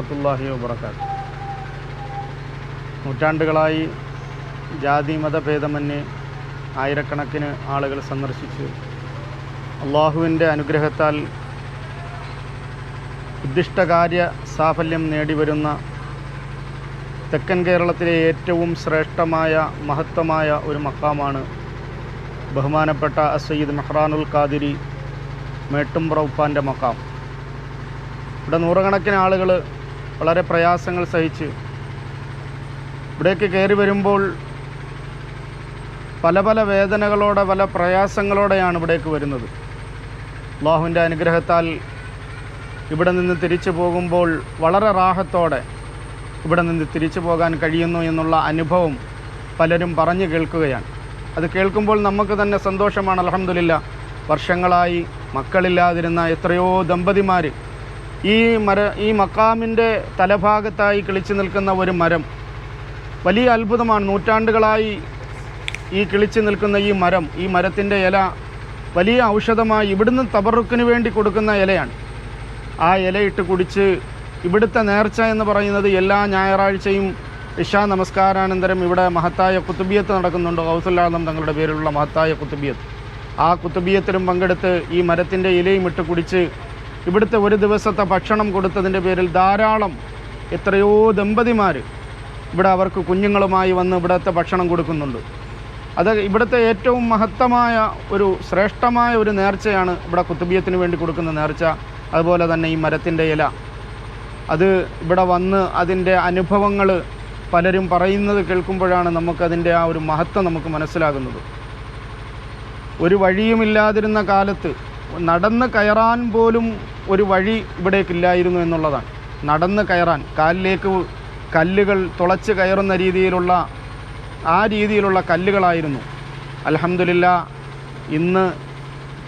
വറഹമത്തല്ലാഹി വബർക്കാത്ത് നൂറ്റാണ്ടുകളായി ജാതി മതഭേദമന്യേ ആയിരക്കണക്കിന് ആളുകൾ സന്ദർശിച്ച്. അള്ളാഹുവിന്റെ അനുഗ്രഹത്താൽ ഉദ്ദിഷ്ടകാര്യ സാഫല്യം നേടിവരുന്ന തെക്കൻ കേരളത്തിലെ ഏറ്റവും ശ്രേഷ്ഠമായ മഹത്തമായ ഒരു മക്കാമാണ് ബഹുമാനപ്പെട്ട അസയ്യിദ് മെഹ്റാനുൽ ഖാദിരി മേട്ടുംപ്രൗപ്പാന്റെ മക്കാം ഇവിടെ നൂറുകണക്കിന് ആളുകൾ വളരെ പ്രയാസങ്ങൾ സഹിച്ച് ഇവിടേക്ക് കയറി വരുമ്പോൾ പല പല വേദനകളോടെ പല പ്രയാസങ്ങളോടെയാണ് ഇവിടേക്ക് വരുന്നത്. അള്ളാഹുവിന്റെ അനുഗ്രഹത്താൽ ഇവിടെ നിന്ന് തിരിച്ചു പോകുമ്പോൾ വളരെ റാഹത്തോടെ ഇവിടെ നിന്ന് തിരിച്ചു പോകാൻ കഴിയുന്നു എന്നുള്ള അനുഭവം പലരും പറഞ്ഞു കേൾക്കുകയാണ്. അത് കേൾക്കുമ്പോൾ നമുക്ക് തന്നെ സന്തോഷമാണ്. അലഹമില്ല വർഷങ്ങളായി മക്കളില്ലാതിരുന്ന എത്രയോ ദമ്പതിമാർ ഈ മര ഈ മക്കാമിന്റെ തലഭാഗത്തായി കിളിച്ചു നിൽക്കുന്ന ഒരു മരം. വലിയ അത്ഭുതമാണ്. നൂറ്റാണ്ടുകളായി ഈ കിളിച്ചു നിൽക്കുന്ന ഈ മരം ഈ മരത്തിന്റെ ഇല വലിയ ഔഷധമായി ഇവിടുന്ന് തബറുക്കിന് വേണ്ടി കൊടുക്കുന്ന ഇലയാണ്. ആ ഇലയിട്ട് കുടിച്ച് ഇവിടുത്തെ നേർച്ച എന്ന് പറയുന്നത് എല്ലാ ഞായറാഴ്ചയും ഇഷാ നമസ്കാരാനന്തരം ഇവിടെ മഹത്തായ കുത്തുബിയത്ത് നടക്കുന്നുണ്ട്. ഹൗസുല്ലാദം തങ്ങളുടെ പേരിലുള്ള മഹത്തായ കുത്തുബിയത്ത്. ആ കുത്തുബിയത്തിലും പങ്കെടുത്ത് ഈ മരത്തിന്റെ ഇലയും ഇട്ട് കുടിച്ച് ഇവിടുത്തെ ഒരു ദിവസത്തെ ഭക്ഷണം കൊടുത്തതിന്റെ പേരിൽ ധാരാളം എത്രയോ ദമ്പതിമാർ ഇവിടെ അവർക്ക് കുഞ്ഞുങ്ങളുമായി വന്ന് ഇവിടുത്തെ ഭക്ഷണം കൊടുക്കുന്നുണ്ട്. അത് ഇവിടുത്തെ ഏറ്റവും മഹത്തമായ ഒരു ശ്രേഷ്ഠമായ ഒരു നേർച്ചയാണ് ഇവിടെ കുത്തുബിയത്തിന് വേണ്ടി കൊടുക്കുന്ന നേർച്ച. അതുപോലെ തന്നെ ഈ മരത്തിന്റെ ഇല. അത് ഇവിടെ വന്ന് അതിന്റെ അനുഭവങ്ങൾ പലരും പറയുന്നത് കേൾക്കുമ്പോഴാണ് നമുക്കതിന്റെ ആ ഒരു മഹത്വം നമുക്ക് മനസ്സിലാകുന്നത്. ഒരു വഴിയുമില്ലാതിരുന്ന കാലത്ത് നടന്ന് കയറാൻ പോലും ഒരു വഴി ഇവിടേക്കില്ലായിരുന്നു എന്നുള്ളതാണ്. നടന്ന് കയറാൻ കാലിലേക്ക് കല്ലുകൾ തുളച്ച് കയറുന്ന രീതിയിലുള്ള ആ രീതിയിലുള്ള കല്ലുകളായിരുന്നു. അലഹമില്ല ഇന്ന്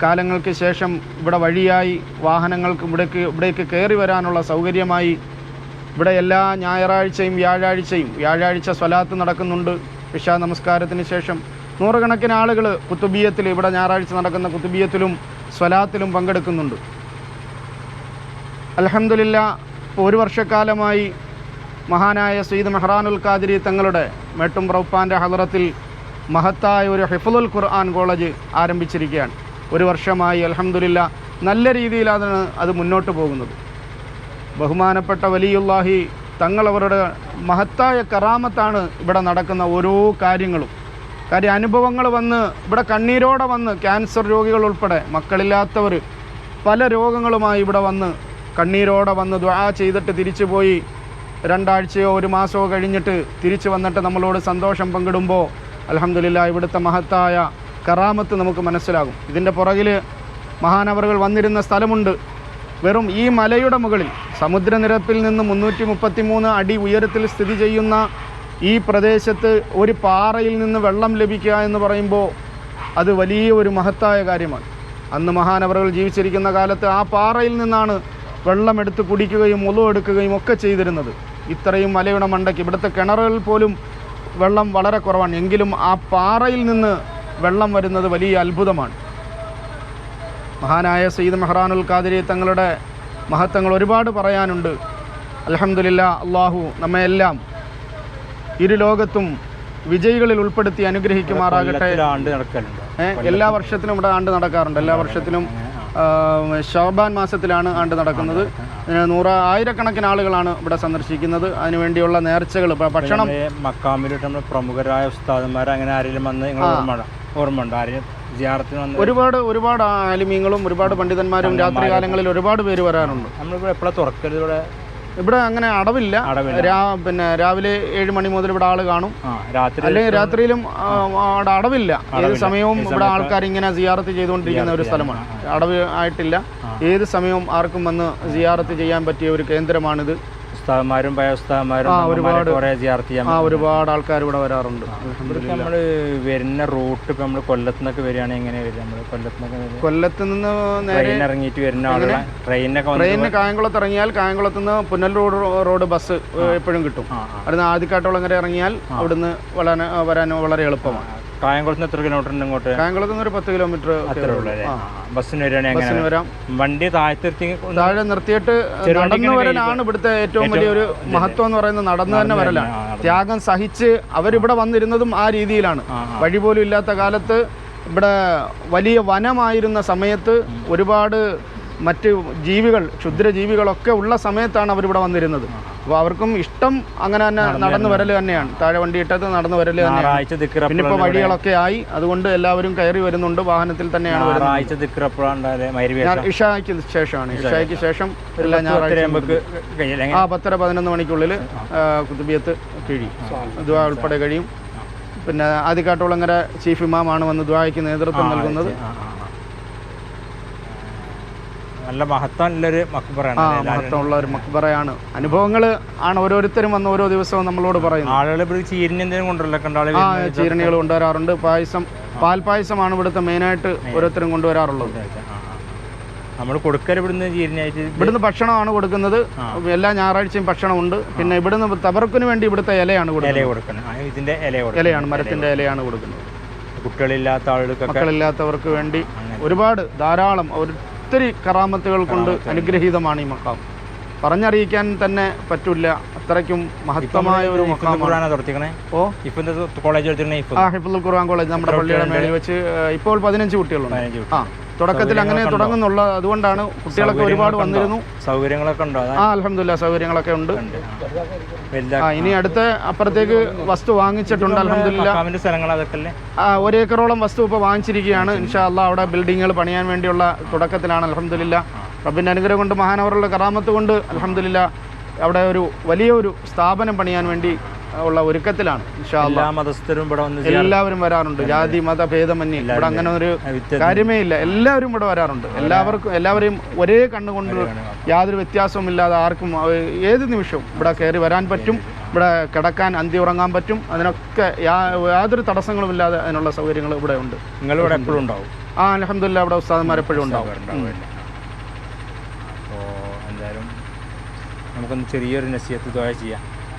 കാലങ്ങൾക്ക് ശേഷം ഇവിടെ വഴിയായി വാഹനങ്ങൾക്ക് ഇവിടേക്ക് ഇവിടേക്ക് കയറി വരാനുള്ള സൗകര്യമായി ഇവിടെ എല്ലാ ഞായറാഴ്ചയും വ്യാഴാഴ്ചയും വ്യാഴാഴ്ച സ്വലാത്ത് നടക്കുന്നുണ്ട്. ഇഷാ നമസ്കാരത്തിന് ശേഷം നൂറുകണക്കിന് ആളുകൾ കുത്തുബീയത്തിൽ ഇവിടെ ഞായറാഴ്ച നടക്കുന്ന കുത്തുബീയത്തിലും സ്വലാത്തിലും പങ്കെടുക്കുന്നുണ്ട്. അലഹമില്ല ഒരു വർഷക്കാലമായി മഹാനായ സയ്യിദ് മെഹ്റാനുൽ ഖാദിരി തങ്ങളുടെ മേട്ടും പ്രൗപ്പാന്റെ ഹദറത്തിൽ മഹത്തായ ഒരു ഹിഫുൽ ഖുർആൻ കോളേജ് ആരംഭിച്ചിരിക്കുകയാണ്. ഒരു വർഷമായി അലഹമില്ല നല്ല രീതിയിലാണ് അത് മുന്നോട്ട് പോകുന്നത്. ബഹുമാനപ്പെട്ട വലിയുല്ലാഹി തങ്ങളവരുടെ മഹത്തായ കറാമത്താണ് ഇവിടെ നടക്കുന്ന ഓരോ കാര്യങ്ങളും. കാര്യം അനുഭവങ്ങൾ വന്ന് ഇവിടെ കണ്ണീരോടെ വന്ന് ക്യാൻസർ രോഗികൾ ഉൾപ്പെടെ മക്കളില്ലാത്തവർ പല രോഗങ്ങളുമായി ഇവിടെ വന്ന് കണ്ണീരോടെ വന്ന് ദ്വാ ചെയ്തിട്ട് തിരിച്ചു പോയി രണ്ടാഴ്ചയോ ഒരു മാസമോ കഴിഞ്ഞിട്ട് തിരിച്ചു വന്നിട്ട് നമ്മളോട് സന്തോഷം പങ്കിടുമ്പോൾ അലഹമില്ല ഇവിടുത്തെ മഹത്തായ കറാമത്ത് നമുക്ക് മനസ്സിലാകും. ഇതിന്റെ പുറകിൽ മഹാനവറുകൾ വന്നിരുന്ന സ്ഥലമുണ്ട്. വെറും ഈ മലയുടെ മുകളിൽ സമുദ്രനിരപ്പിൽ നിന്ന് മുന്നൂറ്റി മുപ്പത്തി മൂന്ന് അടി ഉയരത്തിൽ സ്ഥിതി ചെയ്യുന്ന ഈ പ്രദേശത്ത് ഒരു പാറയിൽ നിന്ന് വെള്ളം ലഭിക്കുക എന്ന് പറയുമ്പോൾ അത് വലിയ ഒരു മഹത്തായ കാര്യമാണ്. അന്ന് മഹാനവറുകൾ ജീവിച്ചിരിക്കുന്ന കാലത്ത് ആ പാറയിൽ നിന്നാണ് വെള്ളം എടുത്ത് കുടിക്കുകയും ഒലു എടുക്കുകയും ഒക്കെ ചെയ്തിരുന്നത്. ഇത്രയും മലയുടെ മണ്ടയ്ക്ക്. ഇവിടുത്തെ കിണറുകളിൽ പോലും വെള്ളം വളരെ കുറവാണ്. എങ്കിലും ആ പാറയിൽ നിന്ന് വെള്ളം വരുന്നത് വലിയ അത്ഭുതമാണ്. മഹാനായ സയ്യിദ് മെഹ്റാനുൽ ഖാദിരി തങ്ങളുടെ മഹത്വങ്ങൾ ഒരുപാട് പറയാനുണ്ട്. അലഹമില്ല അള്ളാഹു നമ്മയെല്ലാം ഇരു ലോകത്തും വിജയികളിൽ ഉൾപ്പെടുത്തി അനുഗ്രഹിക്കുമാറാകട്ടെ. എല്ലാ വർഷത്തിലും ഇവിടെ ആണ്ട് നടക്കാറുണ്ട്. എല്ലാ വർഷത്തിലും ഷാബാൻ മാസത്തിലാണ് ആണ്ട് നടക്കുന്നത്. നൂറ് ആയിരക്കണക്കിന് ആളുകളാണ് ഇവിടെ സന്ദർശിക്കുന്നത്. അതിനുവേണ്ടിയുള്ള നേർച്ചകൾ ഭക്ഷണം. മക്കാമിലോട്ട് നമ്മൾ പ്രമുഖരായ ഉസ്താദന്മാർ അങ്ങനെ ആരെങ്കിലും വന്ന് ഓർമ്മ ഓർമ്മ ഉണ്ടോ? ആരെയും ഒരുപാട് ഒരുപാട് ആലിമീങ്ങളും ഒരുപാട് പണ്ഡിതന്മാരും രാത്രി കാലങ്ങളിൽ ഒരുപാട് പേര് വരാനുണ്ട് നമ്മളിവിടെ എപ്പോഴാണ് തുറക്കരുത് ഇവിടെ? ഇവിടെ അങ്ങനെ അടവില്ല. പിന്നെ രാവിലെ ഏഴ് മണി മുതൽ ഇവിടെ ആൾ കാണും. അല്ലെങ്കിൽ രാത്രിയിലും അവിടെ അടവില്ല. ഏത് സമയവും ഇവിടെ ആൾക്കാർ ഇങ്ങനെ സിയാറത്ത് ചെയ്തുകൊണ്ടിരിക്കുന്ന ഒരു സ്ഥലമാണ്. അടവ് ആയിട്ടില്ല. ഏത് സമയവും ആർക്കും വന്ന് സിയാറത്ത് ചെയ്യാൻ പറ്റിയ ഒരു കേന്ദ്രമാണിത്. ഉസ്താദന്മാരും പഴയ ഉസ്താദന്മാരും ഒരുപാട്. കുറെ ജിയാർത്ത് ചെയ്യാൻ ആ ഒരുപാട് ആൾക്കാർ ഇവിടെ വരാറുണ്ട്. നമ്മൾ വരുന്ന റൂട്ട് ഇപ്പം നമ്മൾ കൊല്ലത്തുനിന്നൊക്കെ വരികയാണെങ്കിൽ എങ്ങനെ വരും നമ്മൾ കൊല്ലത്തുനിന്നൊക്കെ കൊല്ലത്ത് നിന്ന് നേരെ ട്രെയിൻ ഇറങ്ങിയിട്ട് വരുന്ന ആളുകളെ. ട്രെയിനൊക്കെ ട്രെയിനിന് കായംകുളത്ത് ഇറങ്ങിയാൽ കായംകുളത്ത് നിന്ന് പുനൽ റോഡ് റോഡ് ബസ് എപ്പോഴും കിട്ടും. അവിടുന്ന് ആദ്യക്കാട്ടോളം ആദ്യക്കാട്ടുളങ്ങര ഇറങ്ങിയാൽ അവിടുന്ന് വളരെ വരാൻ വളരെ എളുപ്പമാണ്. കായംകുളത്ത് നിന്ന് എത്ര കിലോമീറ്റർ ഉണ്ട് ഇങ്ങോട്ട്? കായംകുളത്ത് നിന്ന് ഒരു പത്ത് കിലോമീറ്റർ അത്രേ ഉള്ളൂ. അല്ലേ ബസ്സിന് വരികയാണെങ്കിൽ വരാം. വണ്ടി താഴ്ത്തിരുത്തി താഴെ നിർത്തിയിട്ട് നടന്നു വരലാണ് ഇവിടുത്തെ ഏറ്റവും വലിയൊരു മഹത്വം എന്ന് പറയുന്നത് നടന്നു തന്നെ വരലാണ്. ത്യാഗം സഹിച്ച് അവരിവിടെ വന്നിരുന്നതും ആ രീതിയിലാണ്. വഴി പോലും ഇല്ലാത്ത കാലത്ത് ഇവിടെ വലിയ വനമായിരുന്ന സമയത്ത് ഒരുപാട് മറ്റ് ജീവികൾ ക്ഷുദ്ര ജീവികളൊക്കെ ഉള്ള സമയത്താണ് അവരിവിടെ വന്നിരുന്നത്. അപ്പോൾ അവർക്കും ഇഷ്ടം അങ്ങനെ തന്നെ നടന്നു വരൽ തന്നെയാണ്. താഴെ വണ്ടി ഇട്ടത് നടന്നു വരൽ തന്നെയാണ്. പിന്നെ ഇപ്പോൾ വഴികളൊക്കെ ആയി. അതുകൊണ്ട് എല്ലാവരും കയറി വരുന്നുണ്ട്. വാഹനത്തിൽ തന്നെയാണ് ഇഷായ്ക്ക് ശേഷമാണ്. ഇഷായ്ക്ക്. ശേഷം എല്ലാ ഞായറാഴ്ച ആ പത്തര പതിനൊന്ന് മണിക്കുള്ളിൽ കുത്തുബിയത്ത് കിഴി ദ്വാ ഉൾപ്പെടെ കഴിയും. പിന്നെ ആദ്യക്കാട്ടുളങ്ങര ചീഫ് ഇമാമാണ് വന്ന് ദ്വായ്ക്ക് നേതൃത്വം നൽകുന്നത്. നല്ല മഹത്വമുള്ളൊരു മക്ബറയാണ് മഹത്വമുള്ള ഒരു മക്ബറയാണ്. അനുഭവങ്ങൾ ആണ് ഓരോരുത്തരും വന്ന് ഓരോ ദിവസവും നമ്മളോട് പറയുന്നത്. ആളുകൾ ഇവിടെ ചീരണി എന്തെങ്കിലും കൊണ്ടുവരലൊക്കെ ആ ചീരണികൾ കൊണ്ടുവരാറുണ്ട്. പായസം പാൽ പായസമാണ് ഇവിടുത്തെ മെയിനായിട്ട് ഓരോരുത്തരും കൊണ്ടുവരാറുള്ളത്. നമ്മൾ കൊടുക്കൽ ഇവിടുന്ന് ചീരനായിട്ട് ഇവിടുന്ന് ഭക്ഷണമാണ് കൊടുക്കുന്നത്. എല്ലാ ഞായറാഴ്ചയും ഭക്ഷണമുണ്ട്. പിന്നെ ഇവിടുന്ന് തബറക്കിന് വേണ്ടി ഇവിടുത്തെ ഇലയാണ് കൊടുക്കുന്നത്. ഇല കൊടുക്കണം ആ, ഇതിന്റെ ഇല ഇലയാണ് മരത്തിന്റെ ഇലയാണ് കൊടുക്കുന്നത്. കുട്ടികളില്ലാത്ത ആളുകൾക്ക് മക്കളില്ലാത്തവർക്ക് വേണ്ടി ഒരുപാട് ധാരാളം ഒത്തിരി കറാമത്തുകൾ കൊണ്ട് അനുഗ്രഹീതമാണ് ഈ മക്കാം പറഞ്ഞറിയിക്കാൻ തന്നെ പറ്റില്ല. അത്രയ്ക്കും മഹത്തമായ ഒരു ഓ? ഇപ്പൊ കോളേജ് ആ ഹിഫുൽ ഖുർആൻ കോളേജ് നമ്മുടെ പള്ളിയുടെ മേളിൽ വെച്ച് ഇപ്പോൾ പതിനഞ്ച് കുട്ടികളുണ്ട്. ആ. തുടക്കത്തിൽ അങ്ങനെ തുടങ്ങുന്നുള്ള അതുകൊണ്ടാണ് കുട്ടികളൊക്കെ ഒരുപാട് വന്നിരുന്നു. സൗകര്യങ്ങളൊക്കെ ഉണ്ടോ? ആ അലഹമില്ല സൗകര്യങ്ങളൊക്കെ ഉണ്ട്. ആ. ഇനി അടുത്ത അപ്പുറത്തേക്ക് വസ്തു വാങ്ങിച്ചിട്ടുണ്ട് അലഹമില്ല സ്ഥലങ്ങൾ അതൊക്കെ ആ ഒരേക്കറോളം വസ്തു ഇപ്പോൾ വാങ്ങിച്ചിരിക്കുകയാണ്. ഇൻഷാ അല്ലാ അവിടെ ബിൽഡിങ്ങുകൾ പണിയാൻ വേണ്ടിയുള്ള തുടക്കത്തിലാണ് അലഹമില്ല റബ്ബിന്റെ അനുഗ്രഹം കൊണ്ട് മഹാനവറുടെ കറാമത്ത് കൊണ്ട് അലഹമില്ല അവിടെ ഒരു വലിയ ഒരു സ്ഥാപനം പണിയാൻ വേണ്ടി ഉള്ള ഒരുക്കത്തിലാണ് എല്ലാ മതസ്ഥരും ഇവിടെ വന്ന് എല്ലാവരും വരാറുണ്ട്. ജാതി മത ഭേദമന്യേ. ഇവിടെ അങ്ങനെ ഒരു കാര്യമേ ഇല്ല. എല്ലാവരും ഇവിടെ വരാറുണ്ട്. എല്ലാവർക്കും എല്ലാവരെയും ഒരേ കണ്ണുകൊണ്ട് യാതൊരു വ്യത്യാസവും ഇല്ലാതെ ആർക്കും ഏത് നിമിഷവും ഇവിടെ കയറി വരാൻ പറ്റും. ഇവിടെ കിടക്കാൻ അന്തി ഉറങ്ങാൻ പറ്റും. അതിനൊക്കെ യാതൊരു തടസ്സങ്ങളും ഇല്ലാതെ അതിനുള്ള സൗകര്യങ്ങൾ ഇവിടെ ഉണ്ട്. നിങ്ങൾ ഇവിടെ എപ്പോഴും ഉണ്ടാവും? ആ അലഹമില്ല ഇവിടെ ഉസ്താദന്മാർ എപ്പോഴും ഉണ്ടാവും. നമുക്കൊന്ന് ചെറിയൊരു നസീഹത്ത് ദോയ ചെയ്യാം.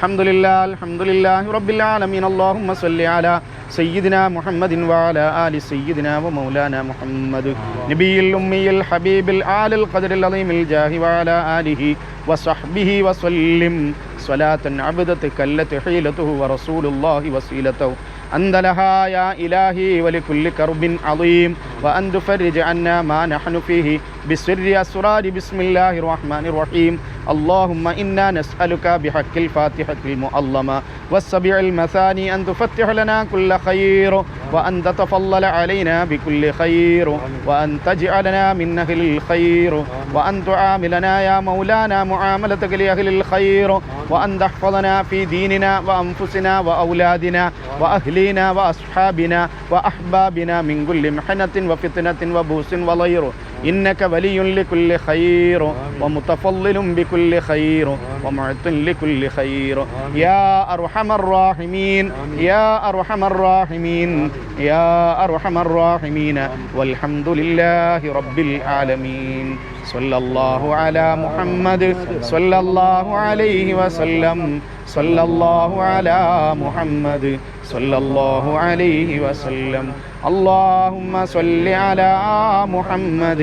الحمد لله الحمد لله رب العالمين اللهم صل على سيدنا محمد وعلى آل سيدنا ومولانا محمد نبي الأمي الحبيب العال القدر العظيم الجاه وعلى آله وصحبه وسلم صلاة عبدتك التي حيلته ورسول الله وسيلته أنت لها يا إلهي ولكل كرب عظيم وأن تفرج عنا ما نحن فيه بسر أسرار بسم الله الرحمن الرحيم اللهم إنا نسألك بحق الفاتحة المؤلمة والسبع المثاني أن تفتح لنا كل خير وأن تتفضل علينا بكل خير وأن تجعلنا من أهل الخير وأن تعاملنا يا مولانا معاملتك لأهل الخير وأن تحفظنا في ديننا وأنفسنا وأولادنا وأهلنا وأصحابنا وأحبابنا من كل محنة وفتنة وبوس وضير إنك ولي لكل خير ومتفضل بكل خير ومعط لكل خير يا أرحم الراحمين يا أرحم الراحمين يا أرحم الراحمين والحمد لله رب العالمين صلى الله على محمد صلى الله عليه وسلم صلى الله على محمد صلى الله عليه وسلم اللهم صل على محمد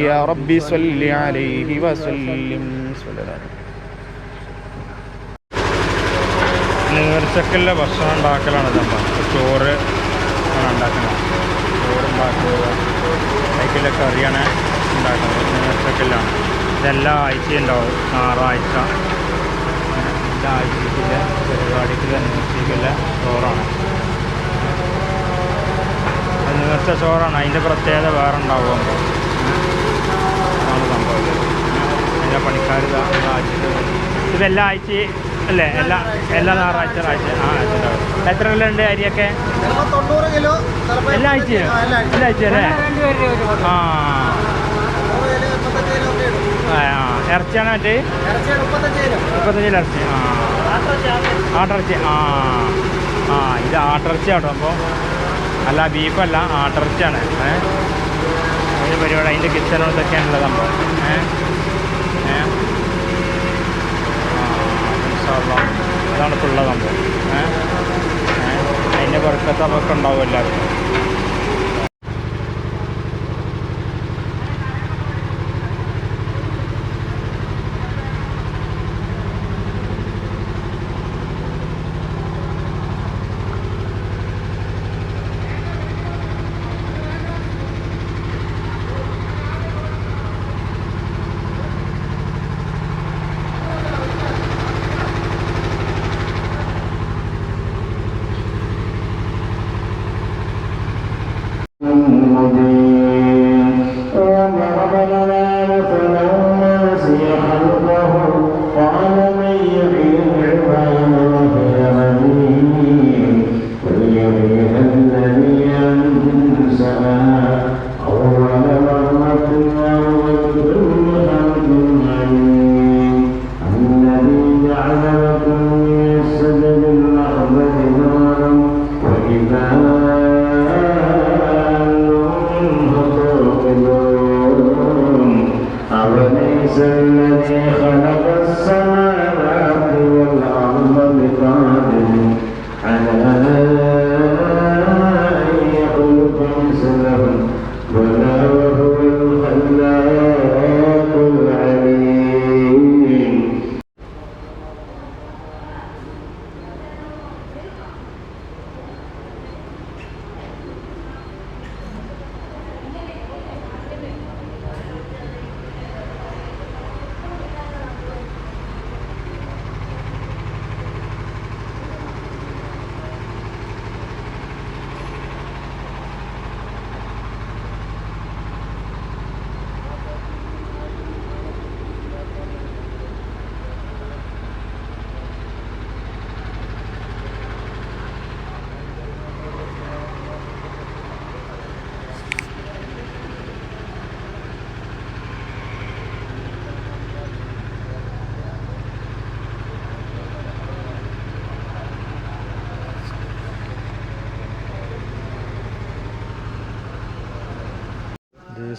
يا رب صل عليه وسلم صلى الله عليه وسلم നേർച്ചക്കുള്ള ഭക്ഷണം ഉണ്ടാക്കലാണ് സംഭവം ചോറ് ആണ് ഉണ്ടാക്കുന്നത് ചോറ് ഉണ്ടാക്കുക അതിലെ കറിയാണ് ഉണ്ടാക്കുന്നത് നേർച്ചക്കല്ലാണ് ഇതെല്ലാ ആഴ്ചയും ഉണ്ടാവും ഞായറാഴ്ച എല്ലാ ആഴ്ചയ്ക്കുള്ള പരിപാടിക്കുള്ള നേർച്ചയ്ക്കുള്ള ചോറാണ് അത് നേർച്ച ചോറാണ് അതിന്റെ പ്രത്യേകത വേറെ ഉണ്ടാവും ആണ് സംഭവം. ഇത്. അതിന്റെ ഇത് ഇതെല്ലാ ആഴ്ച അല്ലേ? എല്ലാ എല്ലാ ഞായറാഴ്ച ആഴ്ച ആ ഉണ്ടാവും എത്ര കിലോ ഉണ്ട് അരിയൊക്കെ? തൊണ്ണൂറ് കിലോ. എല്ലാ ആഴ്ചയും? എല്ലാ ആഴ്ച. അല്ലേ? ആ. ആ. ഇറച്ചിയാണ് മറ്റേ? ഇറച്ചിയാണ് മുപ്പത്തഞ്ച് കിലോ. മുപ്പത്തഞ്ചിൽ ഇറച്ചി. ആ. ആട്ടിറച്ചി ആ ആ ഇത് ആട്ടിറച്ചി ആട്ടോ അപ്പോൾ അല്ല ബീഫല്ല ആട്ടിറച്ചിയാണ്. ഏഹ് അതിന്റെ പരിപാടി അതിന്റെ കിച്ചണും നമ്മൾ സംഭവം. ഏ? ഏ? ഇൻഷാ അല്ലാ. അതാണ് ഇപ്പോൾ ഉള്ള സംഭവം. ഏഹ് അതിന്റെ പുറക്കത്തൊക്കെ ഉണ്ടാവും എല്ലാവർക്കും.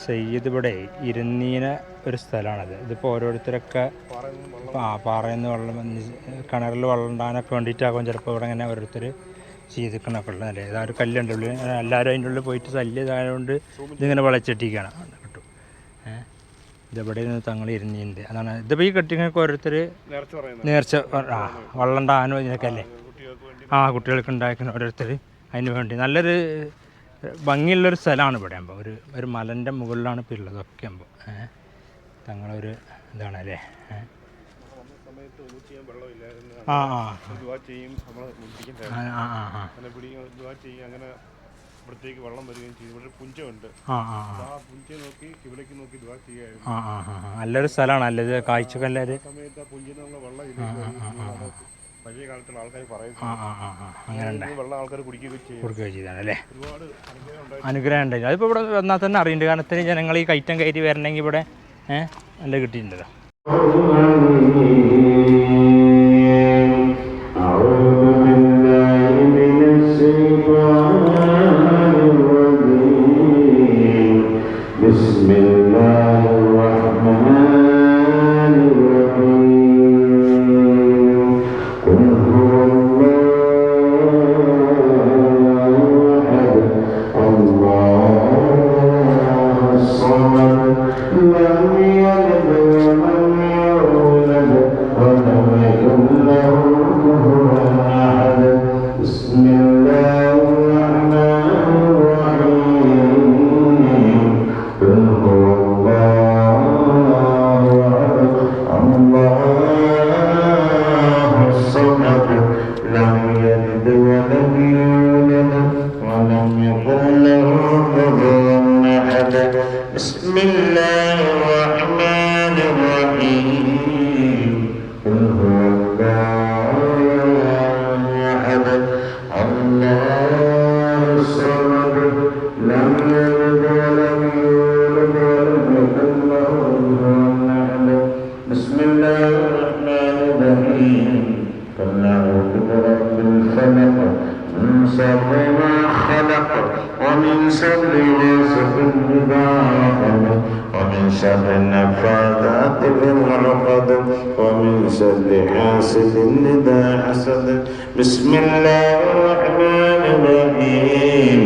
സയ്യിദ് ഇവിടെ ഇരുന്നീന ഒരു സ്ഥലമാണത്. ഇതിപ്പോൾ ഓരോരുത്തരൊക്കെ ആ പാറയിൽ നിന്ന് വെള്ളം കിണറിൽ വെള്ളം ഉണ്ടാകാനൊക്കെ വേണ്ടിയിട്ടാകും ചിലപ്പോൾ ഇവിടെ ഇങ്ങനെ ഓരോരുത്തർ ചെയ്തിക്കണൊക്കെ ഉള്ളത് അല്ലേ? ഇതാ ഒരു കല്ലുണ്ട് ഉള്ളിൽ എല്ലാവരും അതിന്റെ ഉള്ളിൽ പോയിട്ട് ശല്യം ഇതായതുകൊണ്ട് ഇതിങ്ങനെ വിളച്ചിട്ടിരിക്കുകയാണ് കിട്ടും. ഏഹ് ഇതെവിടെ നിന്ന് തങ്ങൾ ഇരുന്നീന്റെ അതാണ് ഇതിപ്പോൾ ഈ കെട്ടിങ്ങൾക്ക് ഓരോരുത്തർ നേർച്ച ആ വെള്ളം ഇടാനും ഇതിനൊക്കെ അല്ലേ? ആ കുട്ടികൾക്ക് ഉണ്ടാക്കുന്ന ഓരോരുത്തർ അതിന് വേണ്ടി. നല്ലൊരു ഭംഗിയുള്ളൊരു സ്ഥലമാണ് ഇവിടെ ആകുമ്പോൾ ഒരു ഒരു മലന്റെ മുകളിലാണ് ഇപ്പോൾ ഉള്ളതൊക്കെ ആകുമ്പോൾ തങ്ങളൊരു ഇതാണ് അല്ലേ ആ ആ ആ. ആ അങ്ങനെ വെള്ളം വരികയും ചെയ്തു ഇവിടെ പുഞ്ചമുണ്ട് ആ നോക്കി നോക്കി ചെയ്യായിരുന്നു നല്ലൊരു സ്ഥലമാണ്. നല്ലത് കാഴ്ചക്ക് നല്ലൊരു ആ സമയത്ത് ആ. പുഞ്ചയിൽ വെള്ളം പഴയ കാലത്തുള്ള ആൾക്കാർ പറയുന്നത് വെള്ളം ആൾക്കാർ കുടിക്കുകയൊക്കെ ചെയ്യും. കൊടുക്കുക ചെയ്താണ് അല്ലേ? ഒരുപാട് അനുഗ്രഹം ഉണ്ടായി. അതിപ്പോ അതിപ്പോൾ ഇവിടെ വന്നാൽ തന്നെ അറിയുന്നുണ്ട്. കാരണം ഇത്രയും ജനങ്ങൾ ഈ കയറ്റം കയറ്റി വരണമെങ്കിൽ ഇവിടെ ഏഹ് നല്ല കിട്ടിയിട്ടുണ്ടല്ലോ? من شر ما خلق ومن شر غاسق إذا وقب ومن شر النفاثات في العقد ومن شر حاسد إذا حسد. بسم الله الرحمن الرحيم